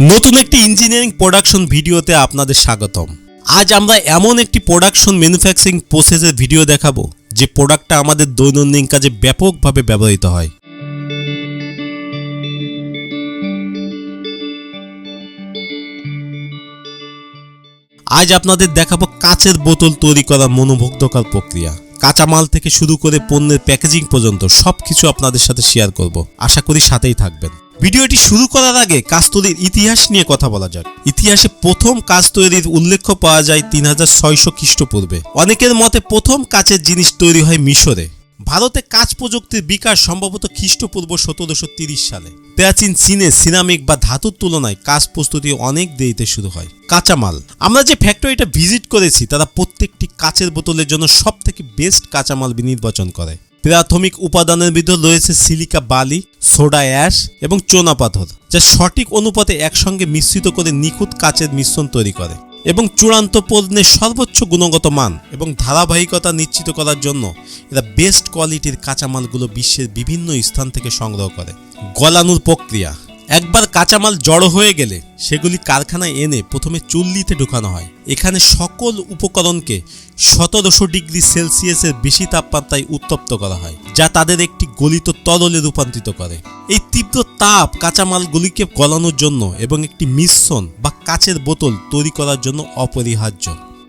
নতুন একটি engineering production ভিডিওতে আপনাদের স্বাগতম। আজ আমরা এমন একটি প্রোডাকশন ম্যানুফ্যাকচারিং প্রসেসের ভিডিও দেখাবো, যে প্রোডাক্টটা আমাদের দৈনন্দিন কাজে ব্যাপকভাবে ব্যবহৃত হয়। আজ আপনাদের দেখাবো কাচের বোতল তৈরি করার মনোমুগ্ধকর প্রক্রিয়া। কাঁচামাল থেকে শুরু করে পণ্যের প্যাকেজিং পর্যন্ত সব কিছু আপনাদের সাথে শেয়ার করব। আশা করি সাথেই থাকবেন। ভিডিওটি শুরু করার আগে কাজ তৈরির ইতিহাস নিয়ে কথা বলা যাক। ইতিহাসে প্রথম কাজ তৈরির উল্লেখ পাওয়া যায় তিন হাজার ছয়শো খ্রিস্টপূর্বে। অনেকের মতে প্রথম কাচের জিনিস তৈরি হয় মিশরে। ভারতে কাচ প্রযুক্তির বিকাশ সম্ভবত খ্রিস্টপূর্ব সতেরোশো তিরিশ সালে। প্রাচীন চীনে সিরামিক বা ধাতুর তুলনায় কাজ প্রস্তুতি অনেক দেরিতে শুরু হয়। কাঁচামাল। আমরা যে ফ্যাক্টরিটা ভিজিট করেছি, তারা প্রত্যেকটি কাচের বোতলের জন্য সব থেকে বেস্ট কাঁচামাল নির্বাচন করে। প্রাথমিক উপাদানের ভিতর রয়েছে সিলিকা বালি, সোডা অ্যাশ এবং চোনা পাথর, যা সঠিক অনুপাতে একসঙ্গে মিশ্রিত করে নিখুঁত কাচের মিশ্রণ তৈরি করে এবং চূড়ান্ত পণ্যের সর্বোচ্চ গুণগত মান এবং ধারাবাহিকতা নিশ্চিত করার জন্য এরা বেস্ট কোয়ালিটির কাঁচামালগুলো বিশ্বের বিভিন্ন স্থান থেকে সংগ্রহ করে। গলানোর প্রক্রিয়া একবার কাঁচামাল জড়ো হয়ে গেলে সেগুলি কারখানায় এনে প্রথমে চুল্লিতে ঢুকানো হয়। এখানে সকল উপকরণকে সতেরোশো ডিগ্রি সেলসিয়াসের বেশি তাপমাত্রায় উত্তপ্ত করা হয়, যা তাদের একটি গলিত তরলে রূপান্তরিত করে। এই তীব্র তাপ কাঁচামালগুলিকে গলানোর জন্য এবং একটি মিশ্রণ বা কাচের বোতল তৈরি করার জন্য অপরিহার্য।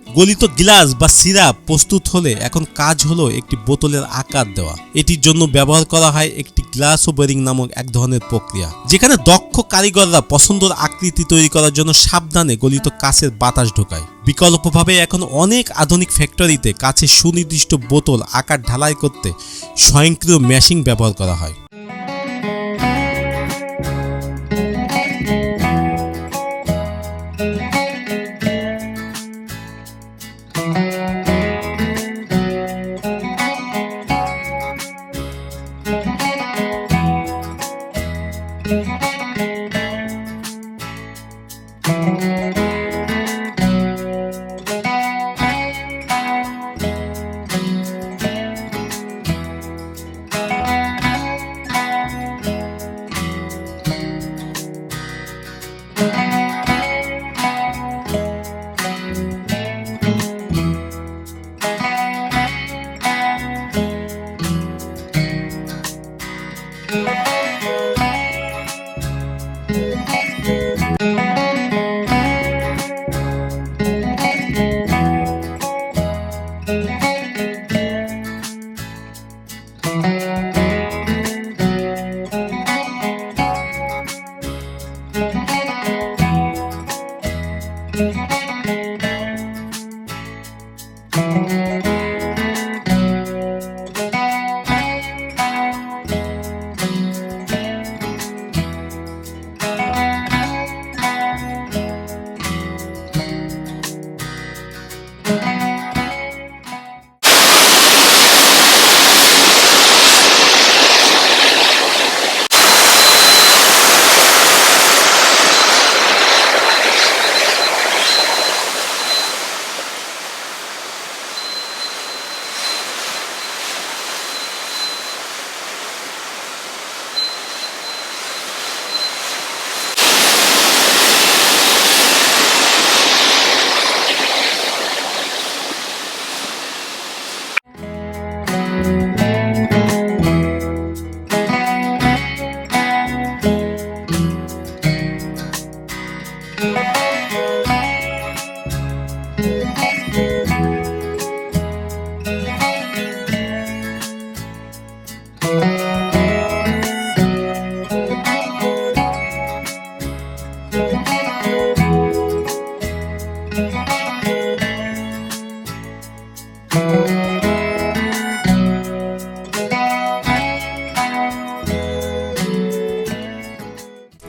গলিত গ্লাস বা সিরাপ প্রস্তুত হলে এখন কাজ হলো একটি বোতলের আকার দেওয়া। এটির জন্য ব্যবহার করা হয় একটি গ্লাস ও বেরিং নামক এক ধরনের প্রক্রিয়া, যেখানে দক্ষ কারিগররা পছন্দের আকৃতি তৈরি করার জন্য সাবধানে গলিত কাচের বাতাস ঢোকায়। বিকল্পভাবে এখন অনেক আধুনিক ফ্যাক্টরিতে কাছে সুনির্দিষ্ট বোতল আকার ঢালাই করতে স্বয়ংক্রিয় ম্যাশিং ব্যবহার করা হয়।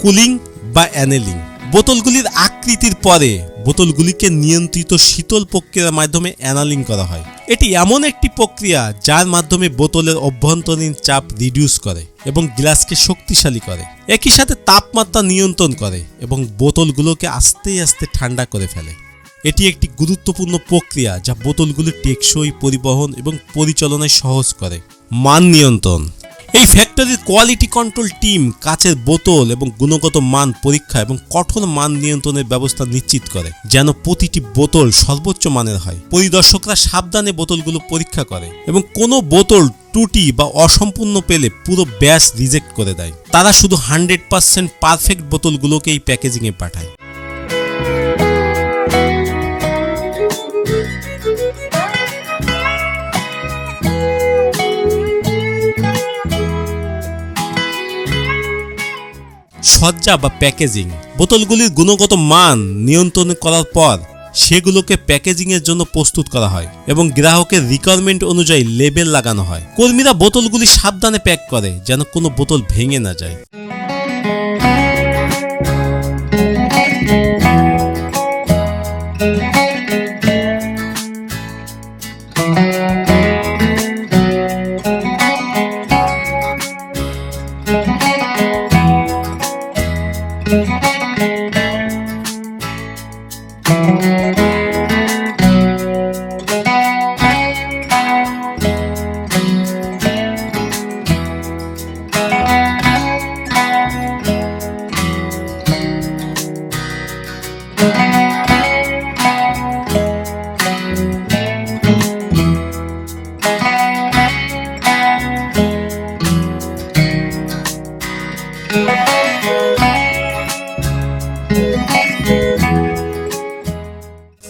কুলিং বা অ্যানেলিং। বোতলগুলির আকৃতির পরে বোতলগুলিকে নিয়ন্ত্রিত শীতল প্রক্রিয়ার মাধ্যমে অ্যানালিং করা হয়। এটি এমন একটি প্রক্রিয়া যার মাধ্যমে বোতলের অভ্যন্তরীণ চাপ রিডিউস করে এবং গ্লাসকে শক্তিশালী করে। একই সাথে তাপমাত্রা নিয়ন্ত্রণ করে এবং বোতলগুলোকে আস্তে আস্তে ঠান্ডা করে ফেলে। এটি একটি গুরুত্বপূর্ণ প্রক্রিয়া যা বোতলগুলি টেকসই পরিবহন এবং পরিচালনায় সহজ করে। মান নিয়ন্ত্রণ। এই ফ্যাক্টরির কোয়ালিটি কন্ট্রোল টিম কাচের বোতল এবং গুণগত মান পরীক্ষা এবং কঠোর মান নিয়ন্ত্রণের ব্যবস্থা নিশ্চিত করে, যেন প্রতিটি বোতল সর্বোচ্চ মানের হয়। পরিদর্শকরা সাবধানে বোতলগুলো পরীক্ষা করে এবং কোনো বোতল ত্রুটি বা অসম্পূর্ণ পেলে পুরো ব্যাস রিজেক্ট করে দেয়। তারা শুধু হান্ড্রেড পার্সেন্ট পারফেক্ট বোতলগুলোকেই প্যাকেজিংয়ে পাঠায়। সজ্জা বা প্যাকেজিং। বোতলগুলির গুণগত মান নিয়ন্ত্রণ করার পর সেগুলোকে প্যাকেজিং এর জন্য প্রস্তুত করা হয় এবং গ্রাহকের রিকোয়ারমেন্ট অনুযায়ী লেবেল লাগানো হয়। কর্মীরা বোতলগুলি সাবধানে প্যাক করে যেন কোনো বোতল ভেঙে না যায়। Thank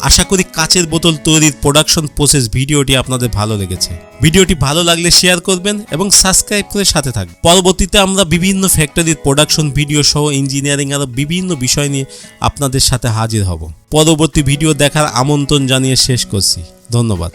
আশা করি কাচের বোতল তৈরির প্রোডাকশন প্রসেস ভিডিওটি আপনাদের ভালো লেগেছে। ভিডিওটি ভালো লাগলে শেয়ার করবেন এবং সাবস্ক্রাইব করে সাথে থাকবেন। পরবর্তীতে আমরা বিভিন্ন ফ্যাক্টরির প্রোডাকশন ভিডিও সহ ইঞ্জিনিয়ারিং আরও বিভিন্ন বিষয় নিয়ে আপনাদের সাথে হাজির হব। পরবর্তী ভিডিও দেখার আমন্ত্রণ জানিয়ে শেষ করছি। ধন্যবাদ।